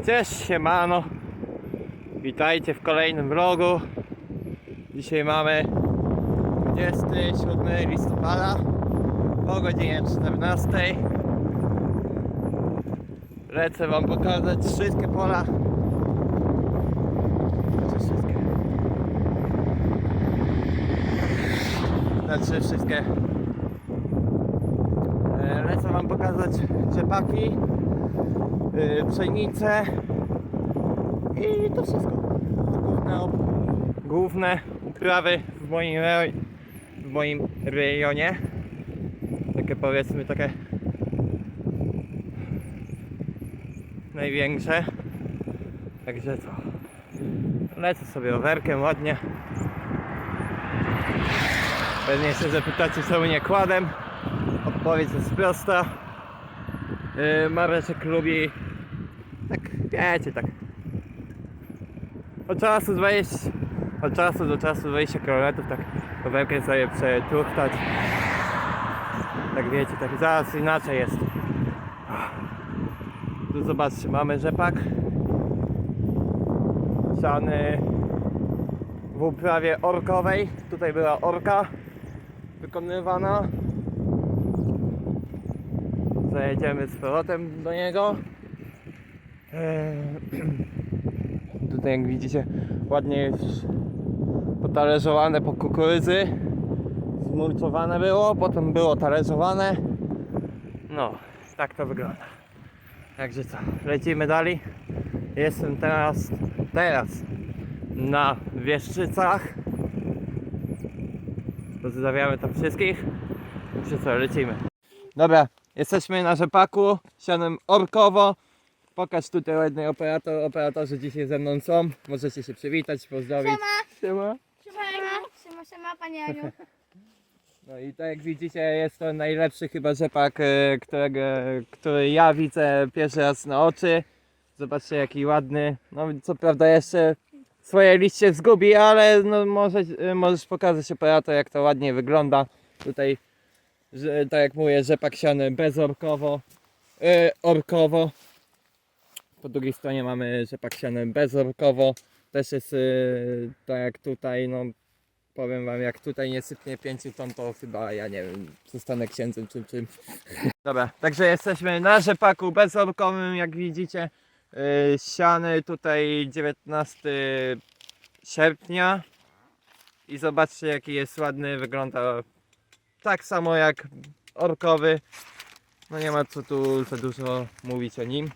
Cześć, siemano. Witajcie w kolejnym vlogu. Dzisiaj mamy 27 listopada o godzinie 14. Lecę wam pokazać wszystkie pola. Znaczy wszystkie. Znaczy wszystkie. E, Lecę wam pokazać rzepaki yy, pszenicę i to wszystko. Główne, główne uprawy w moim, w moim rejonie. Takie powiedzmy takie największe. Także to lecę sobie rowerkiem ładnie. Pewnie się zapytacie czemu nie kładem. Odpowiedź jest prosta. Yy, Mareczek lubi tak, wiecie, tak. Od czasu 20 od czasu do czasu 20 km tak rowerkiem sobie przetuchtać tak wiecie, tak zaraz inaczej jest. Tu zobaczcie, mamy rzepak. Siany w uprawie orkowej. Tutaj była orka wykonywana zajedziemy z powrotem do niego. Eee, Tutaj jak widzicie ładnie potalerzowane po kukurydzy. Zmulczowane było, potem było talerzowane. No, tak to wygląda. Także co, lecimy dalej. Jestem teraz, teraz na Wieszczycach. Pozdrawiamy tam wszystkich. Co, lecimy. Dobra, jesteśmy na rzepaku, sianem orkowo. Pokaż tutaj ładny operator, operatorzy dzisiaj ze mną są. Możecie się przywitać, pozdrowić. Siema. Siema, siema, siema, Pani Aniu. No i tak jak widzicie jest to najlepszy chyba rzepak, e, którego, który ja widzę pierwszy raz na oczy. Zobaczcie jaki ładny. No co prawda jeszcze swoje liście zgubi, ale no może, e, możesz pokazać operator jak to ładnie wygląda. Tutaj że, tak jak mówię rzepak siany bezorkowo, e, orkowo. Po drugiej stronie mamy rzepak siany bezorkowo. Też jest e, tak jak tutaj, no powiem wam, jak tutaj nie sypnie 5 ton, to chyba ja nie wiem, zostanę księdzem czy czym. Dobra, także jesteśmy na rzepaku bezorkowym, jak widzicie. Yy, siany tutaj 19 sierpnia. I zobaczcie jaki jest ładny, wygląda tak samo jak orkowy. No nie ma co tu za dużo mówić o nim.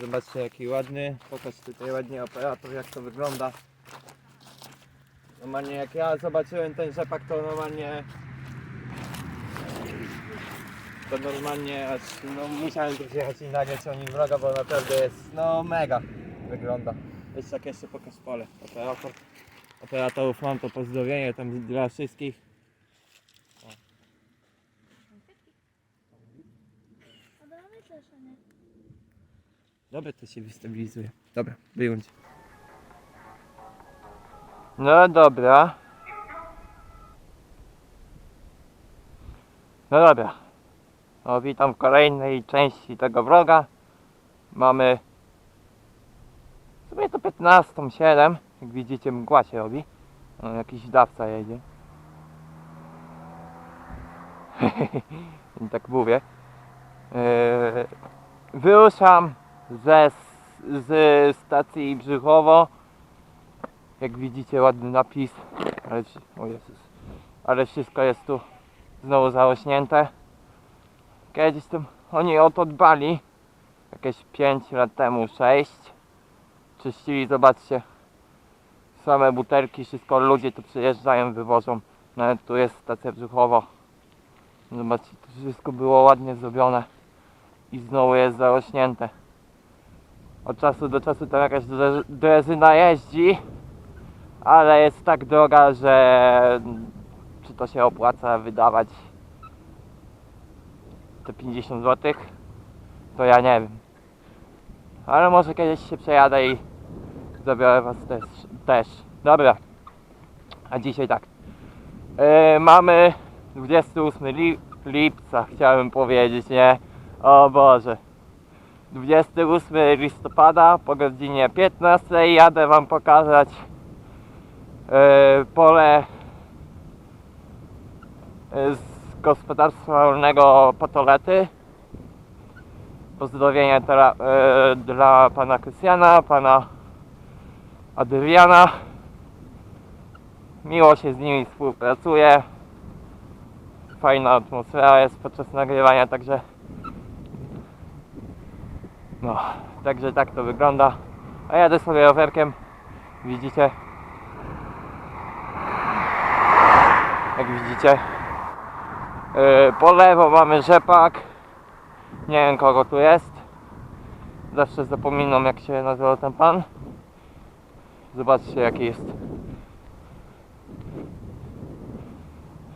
Zobaczcie jaki ładny. Pokaż tutaj ładnie operator jak to wygląda. Normalnie jak ja zobaczyłem ten rzepak to normalnie to normalnie aż no musiałem tu przyjechać i nagrać o nim vloga, bo naprawdę jest no mega wygląda. Jeszcze tak jeszcze pokaż pole. Operator. Operatorów mam to pozdrowienie tam dla wszystkich. Dobra, to się wystabilizuje. Dobra, wyjąć. No dobra. No dobra. No witam w kolejnej części tego vloga. Mamy w sumie to 15.07. Jak widzicie mgła się robi. No, jakiś dawca jedzie. Tak mówię. Eee, wyruszam ze, z stacji Brzychowo. Jak widzicie ładny napis. Ale, o Jezus. Ale wszystko jest tu znowu zarośnięte. Kiedyś tam oni o to dbali. Jakieś 5 lat temu, 6. Czyścili, zobaczcie. Same butelki, wszystko ludzie tu przyjeżdżają, wywożą. Nawet tu jest stacja Brzuchowo. Zobaczcie, to wszystko było ładnie zrobione. I znowu jest zarośnięte. Od czasu do czasu tam jakaś dre- drezyna jeździ. Ale jest tak droga, że czy to się opłaca wydawać te 50 zł, to ja nie wiem. Ale może kiedyś się przejadę i zabiorę was też. też. Dobra. A dzisiaj tak. Yy, mamy 28 li lipca, chciałem powiedzieć, nie? O Boże. 28 listopada po godzinie 15 jadę Wam pokazać e, pole e, z gospodarstwa rolnego Potolety. Pozdrowienia dla, e, dla pana Krystiana, pana Adriana. Miło się z nimi współpracuje. Fajna atmosfera jest podczas nagrywania, także no, także tak to wygląda. A jadę sobie rowerkiem. Widzicie? Jak widzicie. Yy, po lewo mamy rzepak. Nie wiem kogo tu jest. Zawsze zapominam jak się nazywał ten pan. Zobaczcie jaki jest.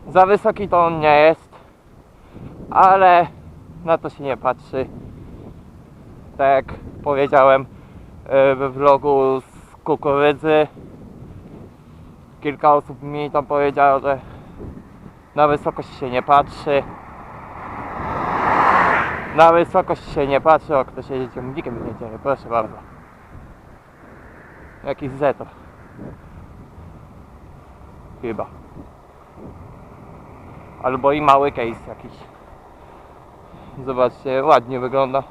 Za wysoki to on nie jest. Ale na to się nie patrzy tak jak powiedziałem e, we vlogu z kukurydzy. Kilka osób mi tam powiedziało, że na wysokość się nie patrzy. Na wysokość się nie patrzy, o ktoś jedzie ciągnikiem jedzie, proszę bardzo. Jakiś zetor? Chyba. Albo i mały case jakiś. Zobaczcie, ładnie wygląda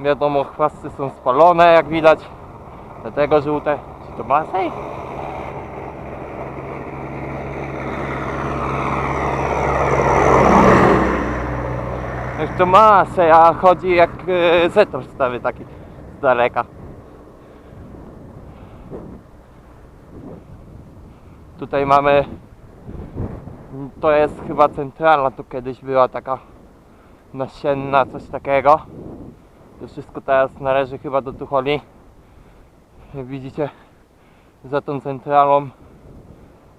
Wiadomo, chwasty są spalone, jak widać. Dlatego żółte. Czy to Masej? Jak to Masej, a chodzi jak e, Zetor stary taki z daleka. Tutaj mamy to jest chyba centralna, tu kiedyś była taka nasienna, coś takiego. To wszystko teraz należy chyba do Tucholi. Jak widzicie, za tą centralą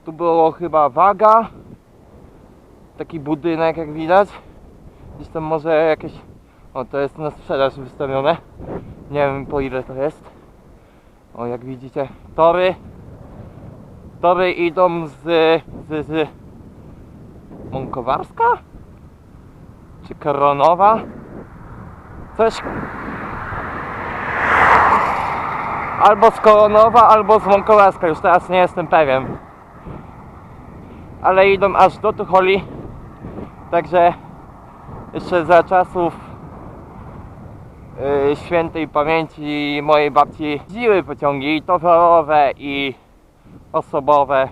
tu było chyba waga. Taki budynek, jak widać. Gdzieś tam może jakieś. O, to jest na sprzedaż wystawione. Nie wiem po ile to jest. O, jak widzicie, tory. Tory idą z. z. z Mąkowarska? Czy Koronowa? Coś. Albo z Koronowa, albo z Mąkołaska, już teraz nie jestem pewien. Ale idą aż do Tucholi. Także jeszcze za czasów yy, świętej pamięci mojej babci jeździły pociągi i towarowe i osobowe.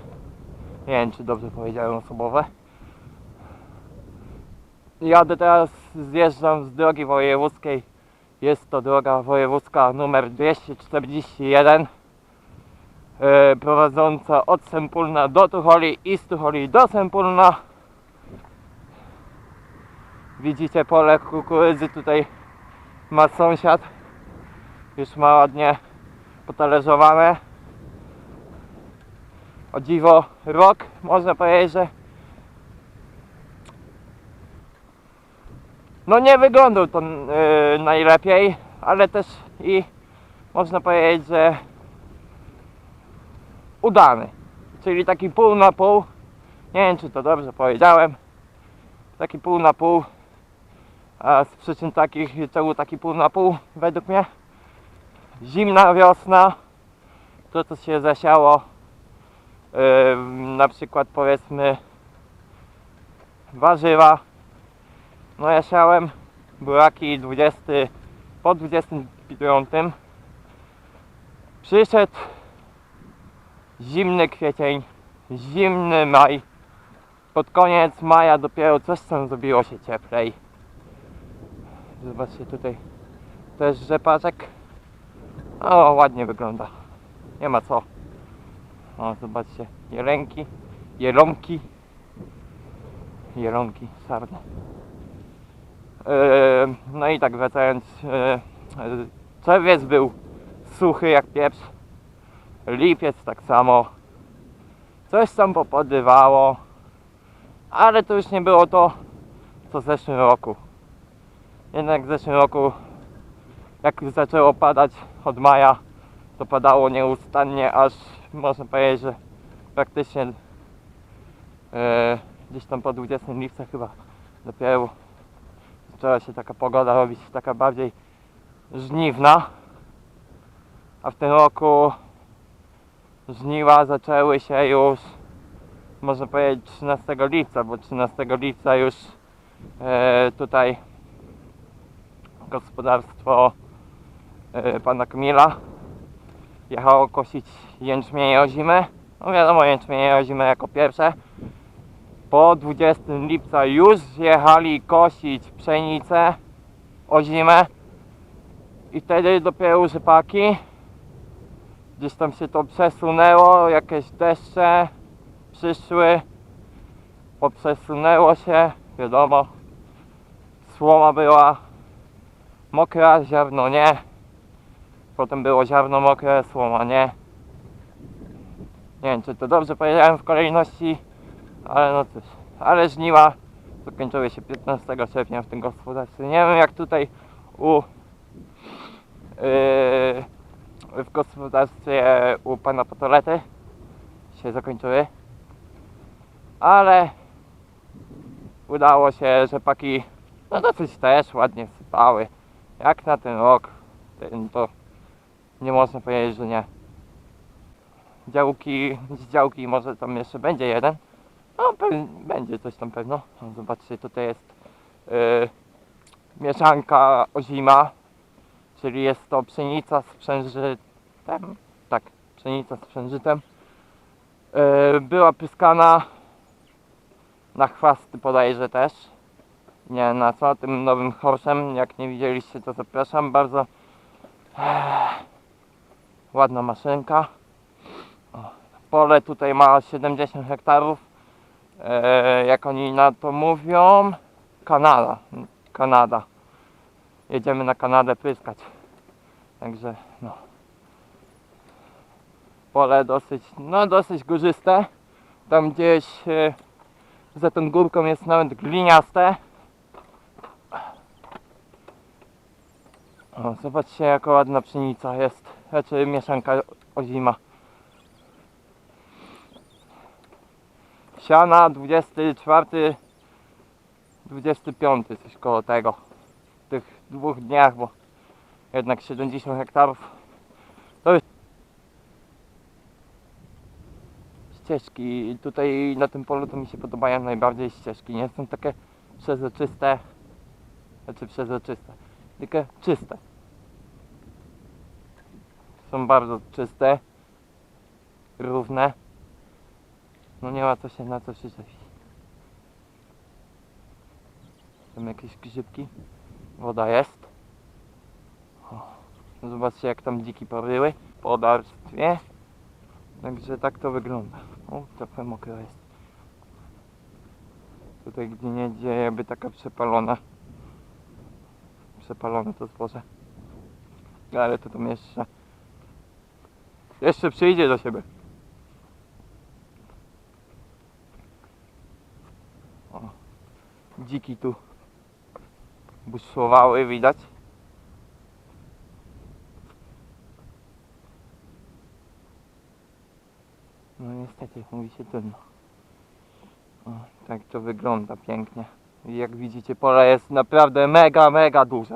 Nie wiem czy dobrze powiedziałem osobowe. Jadę teraz, zjeżdżam z drogi wojewódzkiej. Jest to droga wojewódzka numer 241 e, prowadząca od Sempólna do Tucholi i z Tucholi do Sempólna. Widzicie pole kukurydzy tutaj ma sąsiad. Już ma ładnie potalerzowane. O dziwo rok można powiedzieć, że No nie wyglądał to yy, najlepiej, ale też i można powiedzieć, że udany. Czyli taki pół na pół. Nie wiem czy to dobrze powiedziałem. Taki pół na pół. A z przyczyn takich, czemu taki pół na pół według mnie? Zimna wiosna. To co się zasiało. Yy, na przykład powiedzmy warzywa no ja siałem buraki 20 po 25. Przyszedł zimny kwiecień, zimny maj. Pod koniec maja dopiero coś tam zrobiło się cieplej. Zobaczcie tutaj też rzepaczek. O, ładnie wygląda. Nie ma co. O, zobaczcie, jelenki, jelonki, jelonki, sarny. Eee, No i tak wracając, eee, czerwiec był suchy jak pieprz, lipiec tak samo, coś tam popodywało, ale to już nie było to, co w zeszłym roku. Jednak w zeszłym roku, jak już zaczęło padać od maja, to padało nieustannie, aż można powiedzieć, że praktycznie eee, gdzieś tam po 20 lipca chyba dopiero zaczęła się taka pogoda robić taka bardziej żniwna. A w tym roku żniwa zaczęły się już, można powiedzieć, 13 lipca, bo 13 lipca już e, tutaj gospodarstwo e, pana Kamila jechało kosić jęczmień ozimy. No wiadomo, jęczmień ozimy jako pierwsze. Po 20 lipca już jechali kosić pszenicę ozimę i wtedy dopiero rzepaki. Gdzieś tam się to przesunęło, jakieś deszcze przyszły, poprzesunęło się, wiadomo. Słoma była mokra, ziarno nie. Potem było ziarno mokre, słoma nie. Nie wiem, czy to dobrze powiedziałem w kolejności, ale no cóż. Ale żniwa zakończyły się 15 sierpnia w tym gospodarstwie. Nie wiem jak tutaj u yy, w gospodarstwie u pana Patolety się zakończyły. Ale udało się, że paki no dosyć też ładnie sypały. Jak na ten rok, ten to nie można powiedzieć, że nie. Działki, z działki może tam jeszcze będzie jeden. No będzie coś tam pewno. No, zobaczcie, tutaj jest yy, mieszanka ozima, czyli jest to pszenica z przężytem. Tak, pszenica z przężytem. Yy, była pyskana na chwasty bodajże też. Nie na co, tym nowym horszem. Jak nie widzieliście, to zapraszam. Bardzo ładna maszynka. O, pole tutaj ma 70 hektarów. E, jak oni na to mówią? Kanada. Kanada. Jedziemy na Kanadę pyskać. Także no. Pole dosyć, no dosyć górzyste. Tam gdzieś e, za tą górką jest nawet gliniaste. O, zobaczcie jaka ładna pszenica jest. Znaczy mieszanka ozima. Siana 24, 25, coś koło tego. W tych dwóch dniach, bo jednak 70 hektarów. To jest ścieżki. Tutaj na tym polu to mi się podobają najbardziej ścieżki. Nie są takie przezroczyste. Znaczy przezroczyste. Tylko czyste. Są bardzo czyste. Równe. No nie ma co się na co przyczepić. Tam jakieś grzybki. Woda jest. O, zobaczcie jak tam dziki poryły. W podarstwie. Także tak to wygląda. O, trochę mokro jest. Tutaj gdzie nie gdzie jakby taka przepalona. Przepalone to zboże. Ale to tam jeszcze. Jeszcze przyjdzie do siebie. O, dziki tu buszowały, widać. No niestety, mówi się trudno. O, tak to wygląda pięknie. Jak widzicie, pole jest naprawdę mega, mega duże.